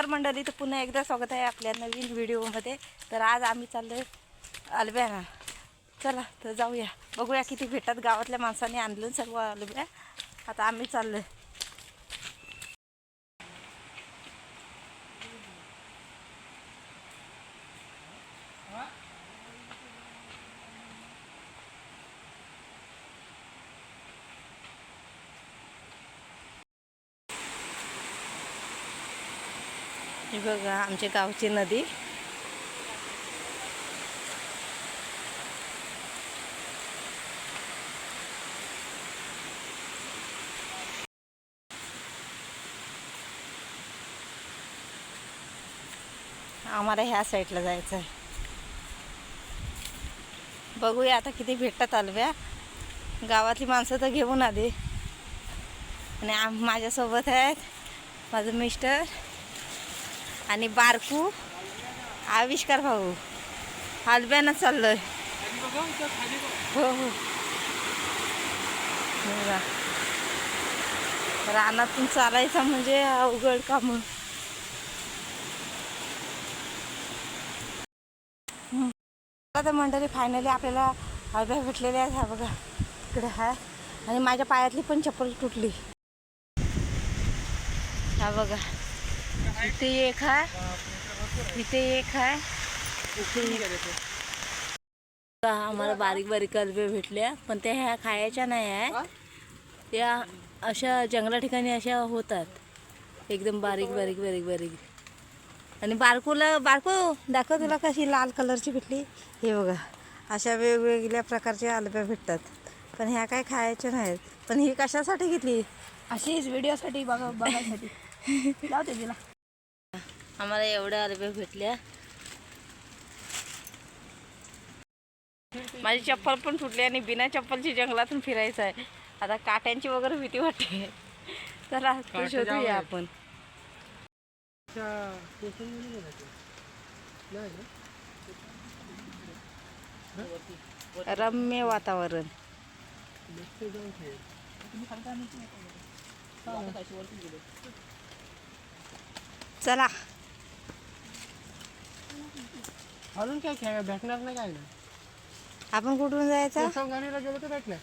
नमस्कार मंडळी तर पुन्हा एकदा स्वागत आहे आपल्या नवीन व्हिडिओमध्ये. तर आज आम्ही चाललो अलब्याना चला तर जाऊया. बघूया किती भेटतात गावातल्या माणसाने आणलं सर्व अलब्या. आता आम्ही चाललो आहे बघा आमच्या गावची नदी. आम्हाला ह्या साईडला जायचं आहे. बघूया आता किती भेटतात अलव्या. गावातली माणसं तर घेऊन आली. आणि आम माझ्यासोबत आहेत. माझं मिस्टर. आणि बारकू आविष्कार भाऊ. हलब्यानं चाललोय. हो हो. रानातून चालायचं म्हणजे अवघड काम. आता मंडळी फायनली आपल्याला हलब्या भेटलेल्या आहेत. हा बघा. इकडे हाय. आणि माझ्या पायातली पण चप्पल तुटली. हा बघा. इथे एक आहे इथे एक आहे इथे एक. का आम्हाला बारीक बारीक कलबे भेटल्या पण त्या ह्या खायच्या नाही आहे. त्या अशा जंगला ठिकाणी अशा होतात. एकदम बारीक बारीक बारीक बारीक. आणि बारकूला बारकू दाखव तुला कशी लाल कलरची भेटली. हे बघा अशा वेगवेगळ्या प्रकारच्या आलब्या भेटतात. पण ह्या काय खायच्या नाहीत. पण ही कशासाठी घेतली? अशीच व्हिडिओसाठी बघा बघायसाठी. लावते तिला. आम्हाला एवढ्या अरब्या भेटल्या. माझी चप्पल पण तुटली आणि बिना चप्पलची जंगलातून फिरायचं आहे. आता काट्यांची वगैरे भीती वाटते. चला शोधूया आपण. रम्य वातावरण. चला. अजून काय खेळ भेटणार नाही काय नाही. आपण कुठून जायचं? गाडीला गेलो तर भेटणार.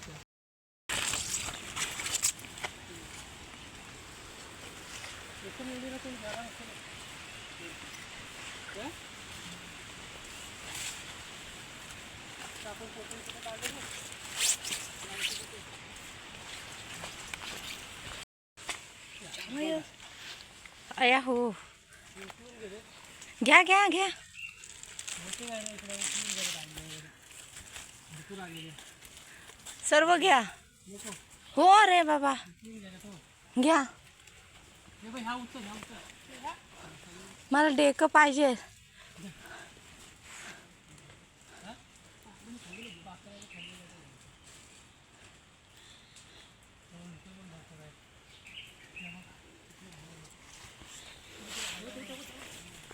अया हो. घ्या घ्या घ्या. सर्व घ्या. हो रे बाबा. घ्या. मला डेक पाहिजे.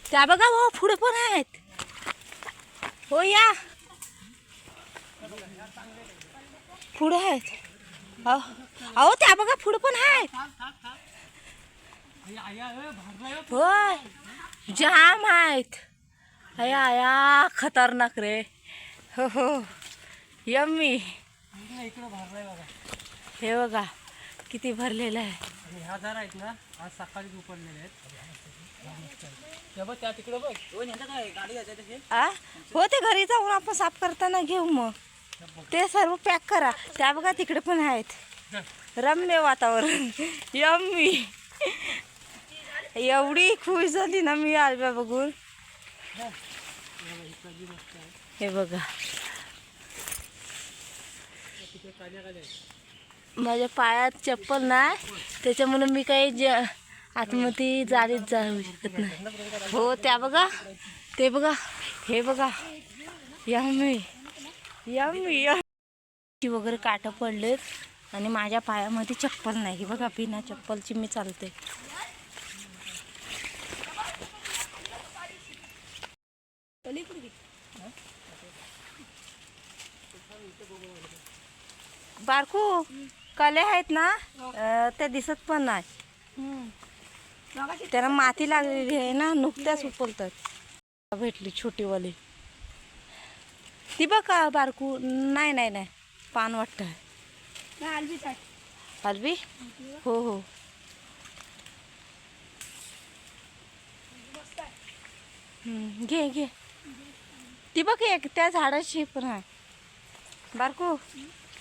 त्या बघा हो पुढे पण आहेत. हो या. पुढे आहेत. अहो त्या बघा पुढे पण आहेत. होय. जाम आहेत. अया आया खतरनाक रे. हो हो. यम्मी. हे बघा किती भरलेलं आहे. हजार आहेत ना आज सकाळीच उपडलेले आहेत. आ? हो ते घरी जाऊन आपण साफ करताना घेऊ मग. ते सर्व पॅक करा. त्या बघा तिकडे पण आहेत. रम्य वातावरण. यम्मी. एवढी खुश झाली ना मी आलब्या बघून. हे. बघा माझ्या पायात चप्पल नाही. त्याच्यामुळे मी काही ज आतमध्ये जाळीत जाऊ शकत नाही. हो त्या बघा ते बघा हे बघा. या मी यम्मी. वगैरे काटं पडलेत आणि माझ्या पायामध्ये चप्पल नाही. बघा बिना चप्पलची मी चालते. बारकू कले आहेत ना? ते दिसत पण नाही. त्याला माती लागलेली आहे ना नुकत्याच उपलतात भेटली छोटीवाली. ती बघ का बारकू. नाही नाही नाही. पान वाटतं आहे आलबी पालवी हो. हो घे घे. ती बघ एक त्या झाडाची पण आहे. बारकू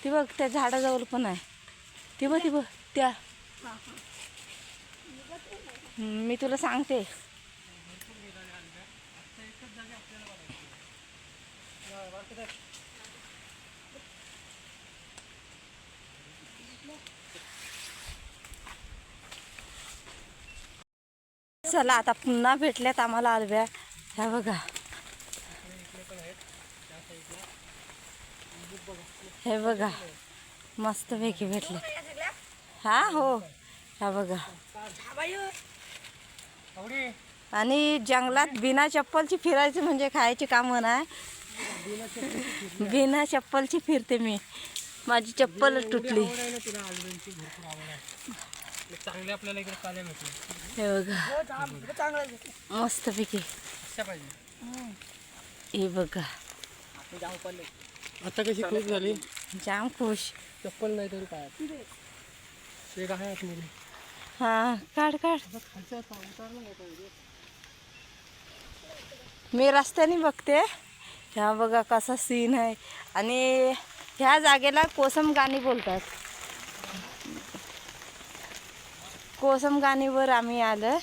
ती बघ त्या झाडाजवळ पण आहे. ती बघ ती बघ त्या. हा हा मी तुला सांगते. चला आता पुन्हा भेटल्यात आम्हाला आलव्या ह्या बघा. हे बघा. मस्त पैकी भेटले हा हो. ह्या बघा. आणि जंगलात बिना चप्पलची फिरायचं म्हणजे खायची कामं नाही बिना चप्पलची फिरते. मी. माझी चप्पल तुटली. पाल्या मिळतील हे बघा. हो आता कशी खूप झाली? जाम खुश. चप्पल नाही तरी काय हा काढ काढ. मी रस्त्याने बघते. ह्या बघा कसा सीन आहे. आणि ह्या जागेला कोसम गाणी बोलतात. कोसम गाणीवर आम्ही आलं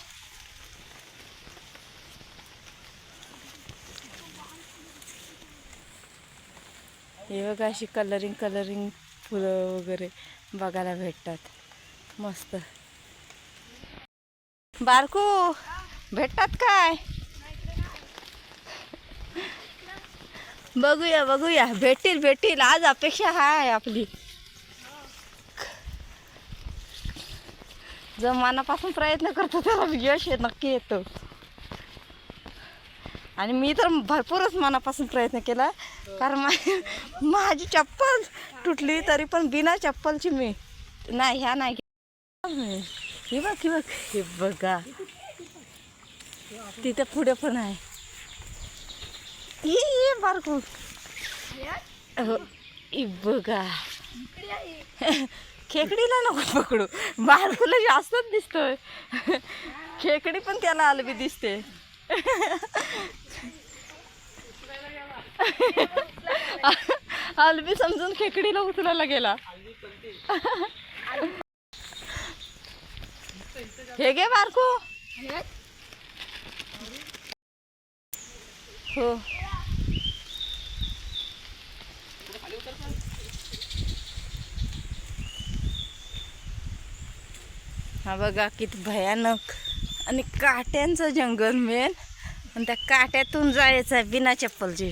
हे बघा अशी कलरिंग कलरिंग फुलं वगैरे बघायला भेटतात. मस्त. बारकू भेटतात काय? बघूया बघूया. भेटतील भेटतील. आज अपेक्षा आहे आपली. जो मनापासून प्रयत्न करतो त्याला यश हे नक्की येतो. आणि मी तर भरपूरच मनापासून प्रयत्न केला. कारण माझी चप्पल तुटली तरी पण बिना चप्पलची मी. नाही ह्या नाही. हे बघ हे बघ हे बघा. तिथे पुढे पण आहे. ये बारकू हो बघा. खेकडीला नको पकडू. बारकूला जास्तच दिसतोय. खेकडी पण त्याला आलबी दिसते. आलबी समजून खेकडीला उचलायला गेला. हे घे बारकू. हे? हो. बघा किती भयानक आणि काट्यांचं जंगल मेन. आणि त्या काट्यातून जायचं आहे बिना चप्पलची.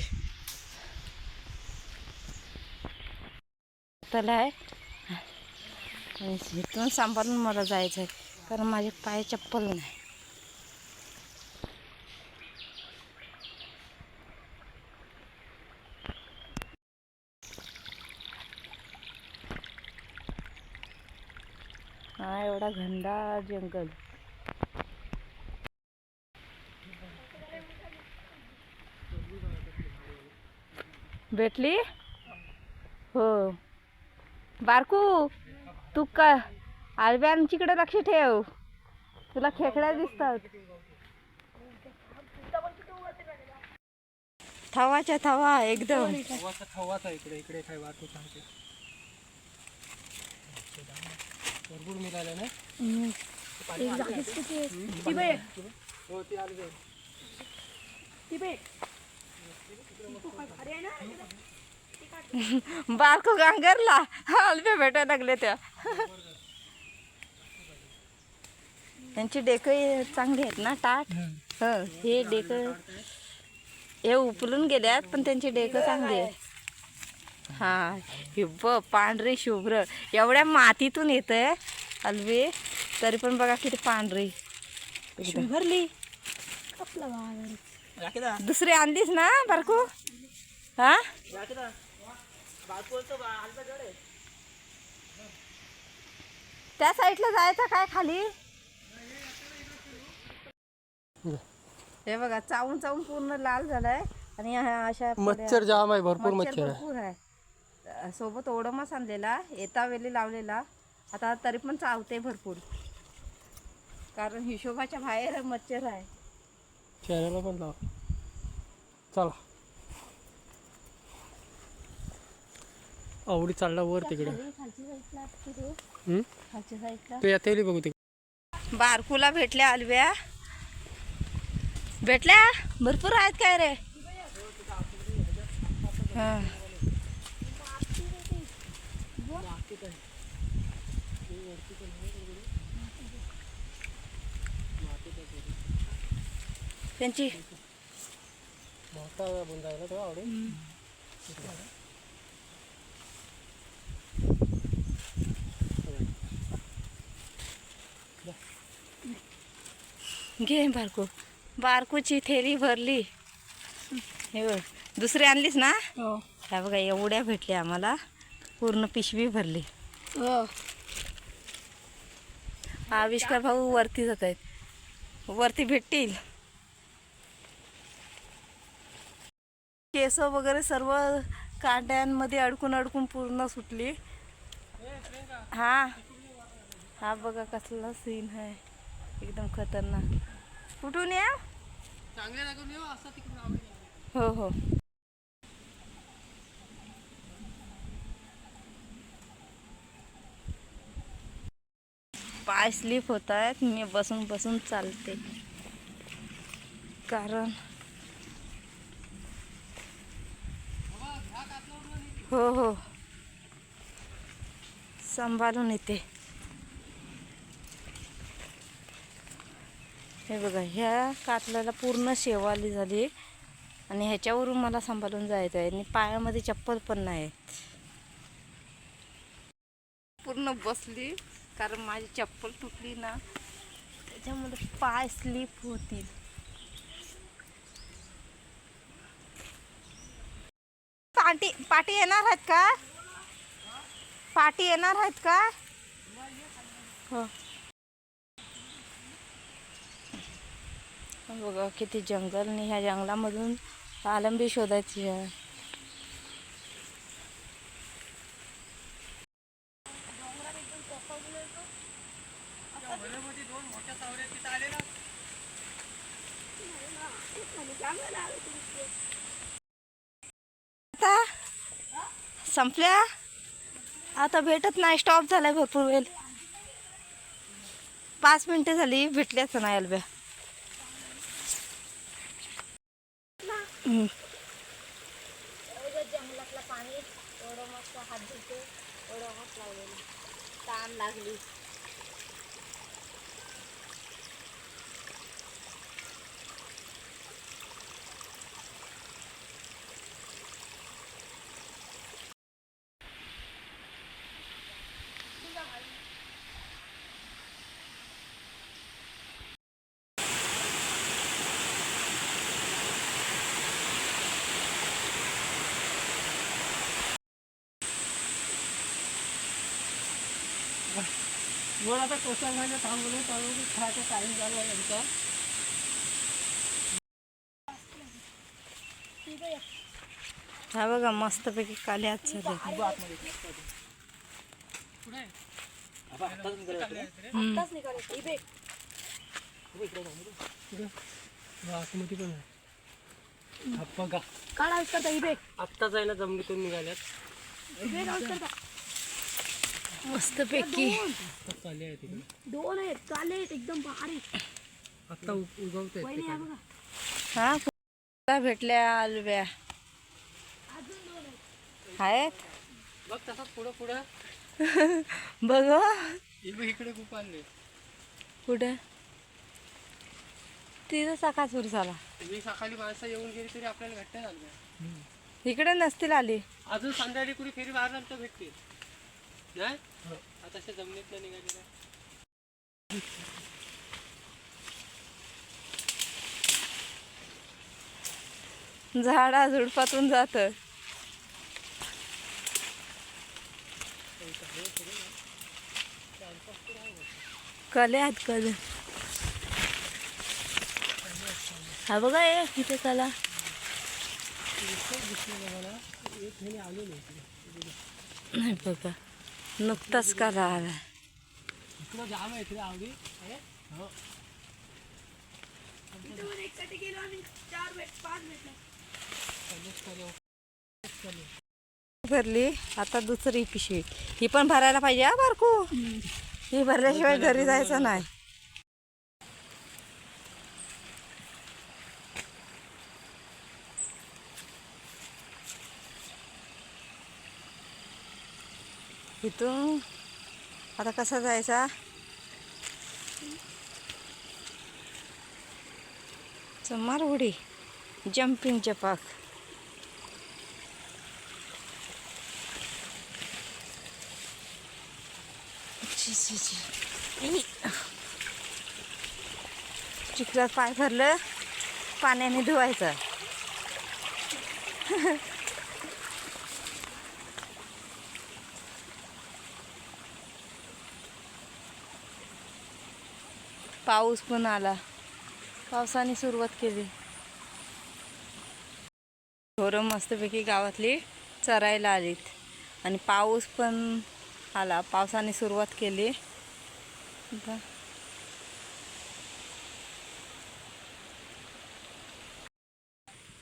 त्याला आहे. आणि इथून सांभाळून मला जायचं आहे कारण माझे पाय चप्पल नाही. हा एवढा घनदाट जंगल. भेटली? हो. बारकू तू का आलब्यांचीकडे लक्ष ठेव. तुला खेकड्या दिसतात. थवाच्या थवा एकदम. बारको इकडे इकडे काय वाटू सांगते भरपूर मिळालं ना गांगरला. आलबे भेटायला लागले त्या. त्यांची डेक चांगली आहेत ना टाट? ह. हे डेक हे उपलून गेल्यात पण त्यांची डेक चांगली आहेत. हा हे ब पांढरी शुभ्र. एवढ्या मातीतून येत आहे अलवे. तरी पण बघा किती पांढरी. भरली कसला भारी दुसरी आणलीस ना बारकू? हा? त्या साईडला जायचं काय खाली? हे बघा चावून चावून पूर्ण लाल झालाय आणि ह्या अशा मच्छर जाम आहे भरपूर मच्छर आहे. भरपूर आहे. अ, सोबत ओडमास आणलेला येता वेळी लावलेला. आता तरी पण चावते भरपूर. कारण हिशोबाच्या बाहेर मच्छर आहे. चेहऱ्याला पण लाव. चला. आवडी चालला वर तिकडे. ते. हम्म? खालच्या साईडला तू येते बघू ते बारकूला भेटल्या अलव्या. भेटल्या? भरपूर आहेत काय रे? हा. त्यांची? घे बारको. बारकूची थैली भरली. हे बघ दुसरी आणलीस ना? हो. ह्या बघा एवढ्या भेटल्या आम्हाला. पूर्ण पिशवी भरली. हो. आविष्कार भाऊ वरती जात आहेत. वरती भेटतील. केस वगैरे सर्व कांड्यांमध्ये अडकून अडकून पूर्ण सुटली. हा. हा बघा कसला सीन आहे. एकदम खतरनाक. कुठून या? हो हो. पाय स्लिप होत आहेत मी बसून बसून चालते. कारण हो हो. सांभाळून येते. हे बघा ह्या कातल्याला पूर्ण शेवाली झाली. आणि ह्याच्यावरून मला सांभाळून जायचं आहे आणि पायामध्ये चप्पल पण नाही. पूर्ण बसली कारण माझी चप्पल तुटली ना त्याच्यामध्ये पाय स्लिप होतील. पाटी पाटी येणार आहेत का? पाटी येणार आहेत का? हो. बघा किती जंगल आणि ह्या जंगलामधून आलंबी शोधायची आहे. आता संपल्या? आता भेटत नाही स्टॉप झालाय भरपूर वेळ. पाच मिनिटं झाली भेटल्याच नाही अलब्या जंगलातलं पाणी एवढं मस्त हात धुते एवढं हात लावलेला. ताण लागली. वर आता कोसळण्याचं थांबवलं चालू खायचा आहे आमचा. हा बघा मस्तपैकी निघाले इबे. आतमध्ये पण आहे. हा आत्ताच आहे ना जमिनीतून निघाल्यात. आहे तिकडे दोन आहेत चाले आहेत एकदम आत्ता उग- उगवत हा भेटल्या अलव्या आहेत. बघ तसंच पुढं पुढं. बघ हे. बघ इकडे खूप आणले कुठं? तिथं सकाळसूर झाला. मी सकाळी माणसं येऊन गेली तरी आपल्याला भेटत झालं इकडे नसतील आली. अजून संध्याकाळी कुणी फेरी तर भेटतील. नाही आता अशा जमिनीतनं निघालेल्या झाडा झुडपातून जात. कले आहेत कले. हा बघा ये इथे कला नाही बघा. नुकताच का हो भेटला. भरली. आता दुसरी पिशवी. ही पण भरायला पाहिजे हा बारकू? ही भरल्याशिवाय घरी जायचं नाही. इथून. आता कसा जायचा? चमार उडी. जम्पिंग जपाक. चिखलात पाय भरलं. पाण्याने धुवायचं. पाऊस पण आला. पावसाने सुरुवात केली. ढोरं मस्तपैकी गावातली चरायला आलीत. आणि पाऊस पण आला. पावसाने सुरुवात केली.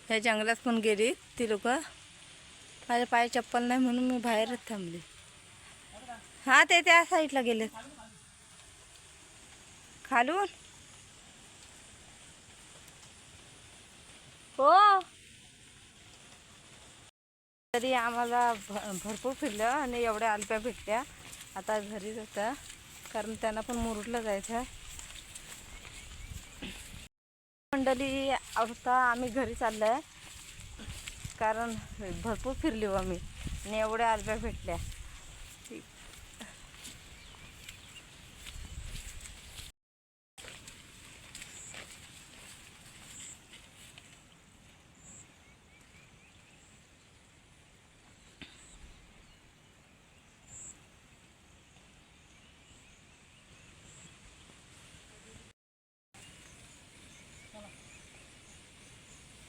ह्या जंगलात पण गेली ती लोक. माझ्या पाय चप्पल नाही म्हणून मी बाहेरच थांबले. हा ते त्या साईडला गेलेत. खालून. हो. तरी आम्हाला भ भरपूर फिरलं आणि एवढ्या आलप्या भेटल्या. आता घरी जाता कारण त्यांना पण मुरुडला जायचं आहे मंडळी आता आम्ही घरी चाललं आहे कारण भरपूर फिरली हो आम्ही. आणि एवढ्या आलप्या भेटल्या.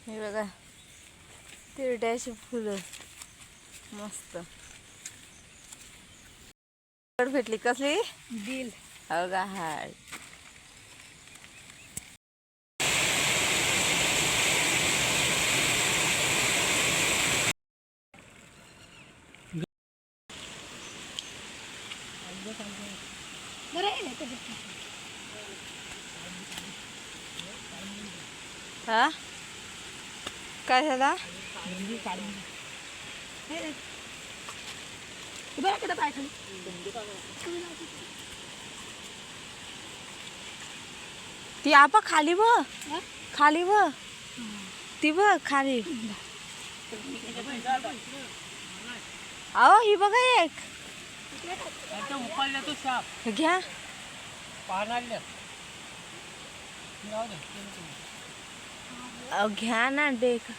हे बघा. तिरड्याची फुलं. मस्त. भेटली कसली? बिल हो का? हाय बरं आहे ना ते भेटलं. हा हे. हे खाली. ती आपा खाली व? खाली व. ती बघ खाली. अहो ही बघा एक. घ्या पाहणाऱ्या जाऊ दे ते नको. अहो, घ्या ना डेक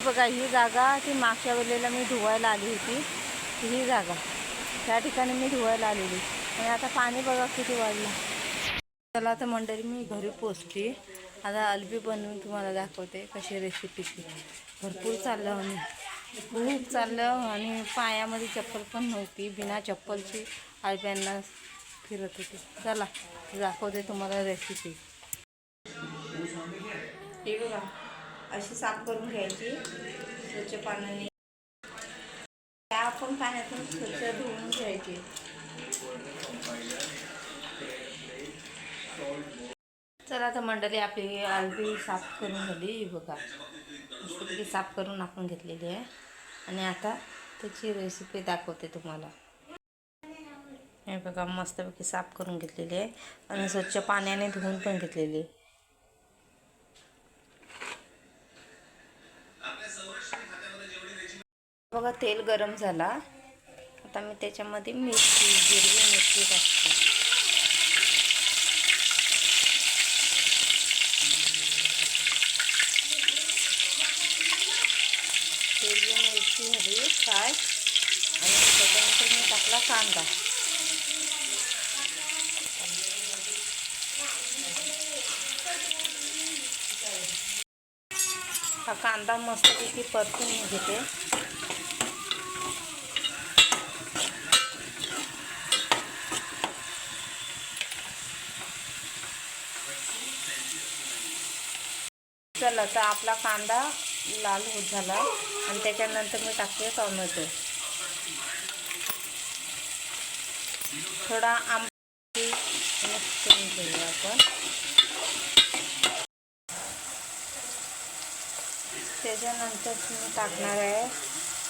बघा ही जागा ती मागच्या वेळेला मी धुवायला आली होती. ही जागा. त्या ठिकाणी मी धुवायला आलेली. आणि आता पाणी बघा किती वाढलं. चला आता मंडळी मी घरी पोचली. आता अलबी बनवून तुम्हाला दाखवते कशी रेसिपीची भरपूर चाललं मी खूप चाललं आणि पायामध्ये चप्पल पण नव्हती. बिना चप्पलची अलब्यांना फिरत होती. चला दाखवते तुम्हाला रेसिपी हे बघा अशी साफ करून घ्यायची. स्वच्छ पाण्याने आपण पाण्यातून स्वच्छ धुवून घ्यायची. चला आता मंडळी आपली आलबी साफ करून झाली. बघा मस्तपैकी साफ करून आपण घेतलेली आहे. आणि आता त्याची रेसिपी दाखवते तुम्हाला. हे बघा मस्तपैकी साफ करून घेतलेली आहे. आणि स्वच्छ पाण्याने धुवून पण घेतलेली आहे. बघा तेल गरम झाला. आता मी त्याच्यामध्ये मिरची हिरवी मिरची टाकते. हिरवी मिरची हवी फ्राय. आणि त्याच्यानंतर मी टाकला कांदा. हा कांदा मस्तपैकी परतून घेते. तसा आपला कांदा लाल होत झाला. आणि त्याच्यानंतर मी टाकते टोमॅटो. थोडा आंबी मिक्स करून घेऊया आपण त्याच्यानंतर मी टाकणार आहे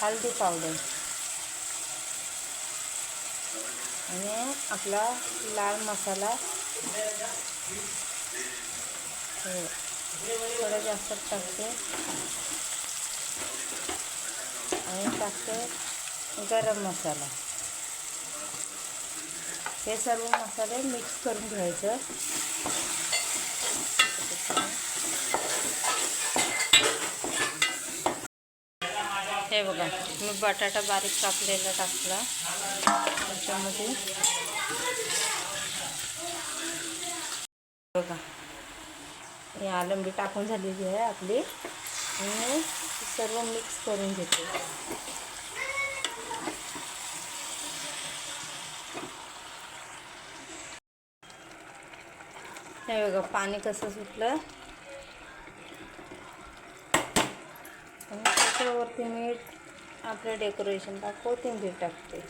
हळदी पावडर. आणि आपला लाल मसाला. हो. थोडं जास्त टाकते. आणि टाकते गरम मसाला. हे सर्व मसाले मिक्स करून घ्यायचं. हे बघा मी बटाटा बारीक कापलेला टाकला. त्याच्यामध्ये बघा हे आलंबी टाकून झालेली आहे आपली. आणि सर्व मिक्स करून घेते. हे बघा पाणी कसं सुटलं. आणि त्याच्यावरती मी आपलं डेकोरेशनला कोथिंबीर टाकते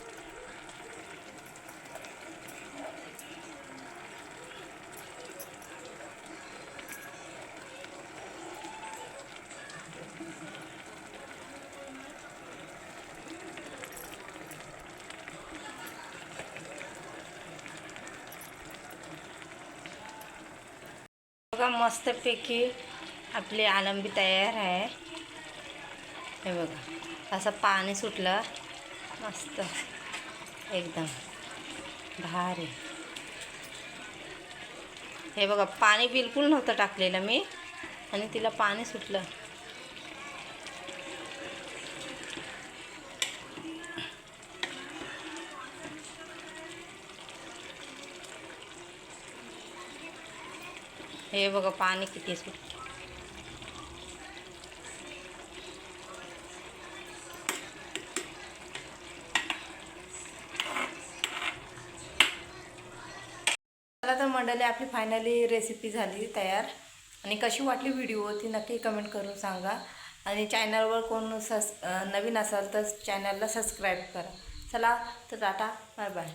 बघा मस्तपैकी आपली आलंबी तयार आहे. हे बघा असं पाणी सुटलं. मस्त. एकदम भारी. हे बघा पाणी बिलकुल नव्हतं टाकलेलं मी आणि तिला पाणी सुटलं. हे बघा पाणी किती सुटलं चला तर मंडळी आपली फायनली रेसिपी झाली तयार. आणि कशी वाटली व्हिडिओ ती नक्की कमेंट करून सांगा. आणि चॅनलवर कोण सस नवीन असाल तर चॅनलला सबस्क्राईब करा. चला तर टाटा बाय बाय